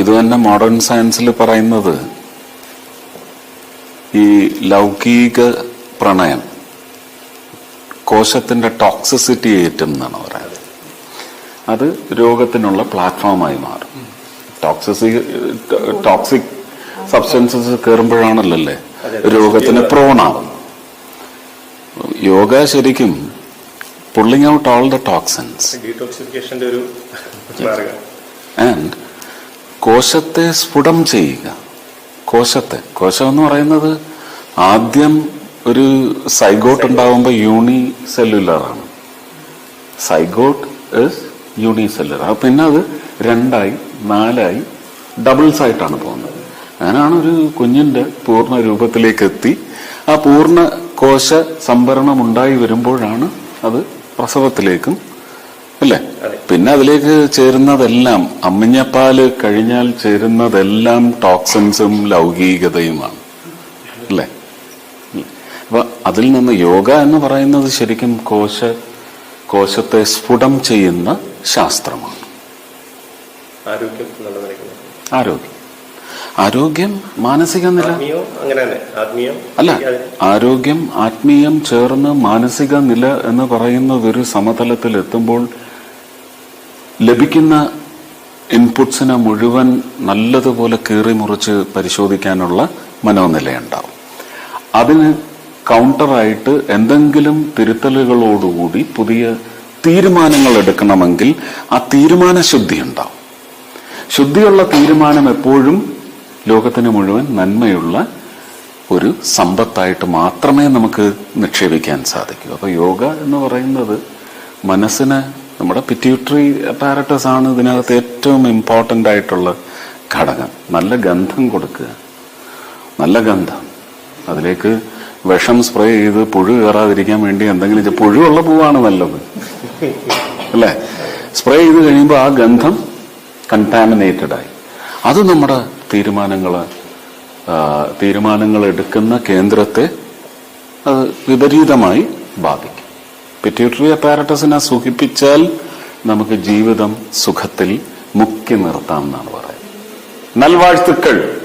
ഇത് തന്നെ മോഡേൺ സയൻസിൽ പറയുന്നത് ഈ ലൗകിക പ്രണയം കോശത്തിന്റെ ടോക്സിസിറ്റി ഏറ്റും എന്നാണ് പറയുന്നത്. അത് രോഗത്തിനുള്ള പ്ലാറ്റ്ഫോമായി മാറും. ടോക്സിസി ടോക്സിക് സബ്സ്റ്റൻസസ് കയറുമ്പോഴാണല്ലേ രോഗത്തിന് പ്രോണാവുന്നത് യോഗ ശരിക്കും pulling out all the toxins and കോശത്തെ സ്ഫുടം ചെയ്യുക. കോശത്തെ. കോശം എന്ന് പറയുന്നത് ആദ്യം ഒരു സൈഗോട്ട് ഉണ്ടാകുമ്പോൾ യൂണി സെല്ലുലറാണ് സൈഗോട്ട് ഇസ് യൂണി സെല്ലുലർ പിന്നെ അത് രണ്ടായി നാലായി ഡബിൾസ് ആയിട്ടാണ് പോകുന്നത്. അങ്ങനെയാണ് ഒരു കുഞ്ഞിന്റെ പൂർണ രൂപത്തിലേക്ക് എത്തി. ആ പൂർണ കോശ സംഭരണം ഉണ്ടായി വരുമ്പോഴാണ് അത് പ്രസവത്തിലേക്കും അല്ലേ? പിന്നെ അതിലേക്ക് ചേരുന്നതെല്ലാം അമ്മിഞ്ഞപ്പാൽ കഴിഞ്ഞാൽ ചേരുന്നതെല്ലാം ടോക്സിൻസും ലൗകികതയുമാണ്. അല്ലേ? അപ്പൊ അതിൽ നിന്ന് യോഗ എന്ന് പറയുന്നത് ശരിക്കും കോശ കോശത്തെ സ്ഫുടം ചെയ്യുന്ന ശാസ്ത്രമാണ്. ആരോഗ്യം. ആരോഗ്യം മാനസിക നില. അല്ല ആരോഗ്യം ആത്മീയം ചേർന്ന് മാനസിക നില എന്ന് പറയുന്നത് ഒരു സമതലത്തിൽ എത്തുമ്പോൾ ലഭിക്കുന്ന ഇൻപുട്സിനെ മുഴുവൻ നല്ലതുപോലെ കീറി മുറിച്ച് പരിശോധിക്കാനുള്ള മനോനിലയുണ്ടാവും. അതിന് കൗണ്ടറായിട്ട് എന്തെങ്കിലും തിരുത്തലുകളോടുകൂടി പുതിയ തീരുമാനങ്ങൾ എടുക്കണമെങ്കിൽ ആ തീരുമാന ശുദ്ധി ഉണ്ടാവും. ശുദ്ധിയുള്ള തീരുമാനം എപ്പോഴും ലോകത്തിന് മുഴുവൻ നന്മയുള്ള ഒരു സമ്പത്തായിട്ട് മാത്രമേ നമുക്ക് നിക്ഷേപിക്കാൻ സാധിക്കൂ. അപ്പോൾ യോഗ എന്ന് പറയുന്നത് മനസ്സിന് നമ്മുടെ പിറ്റ്യൂട്ടറി അപ്പാരറ്റസ് ആണ് ഇതിനകത്ത് ഏറ്റവും ഇമ്പോർട്ടന്റ് ആയിട്ടുള്ള ഘടകം. നല്ല ഗന്ധം കൊടുക്കുക. നല്ല ഗന്ധം. അതിലേക്ക് വിഷം സ്പ്രേ ചെയ്ത് പുഴു കയറാതിരിക്കാൻ വേണ്ടി എന്തെങ്കിലും പുഴുള്ള പൂവാണ് നല്ലത്. അല്ലേ? സ്പ്രേ ചെയ്ത് കഴിയുമ്പോൾ ആ ഗന്ധം കണ്ടാമിനേറ്റഡ് ആയി. അത് നമ്മുടെ തീരുമാനങ്ങൾ തീരുമാനങ്ങൾ എടുക്കുന്ന കേന്ദ്രത്തെ അത് വിപരീതമായി ബാധിക്കും. പിറ്റ്യൂട്ടറി അപ്പാരറ്റസിനെ സുഖിപ്പിച്ചാൽ നമുക്ക് ജീവിതം സുഖത്തിൽ മുക്കി നിർത്താം എന്നാണ് പറയുന്നത്. നൽവാഴ്ത്തുക്കൾ.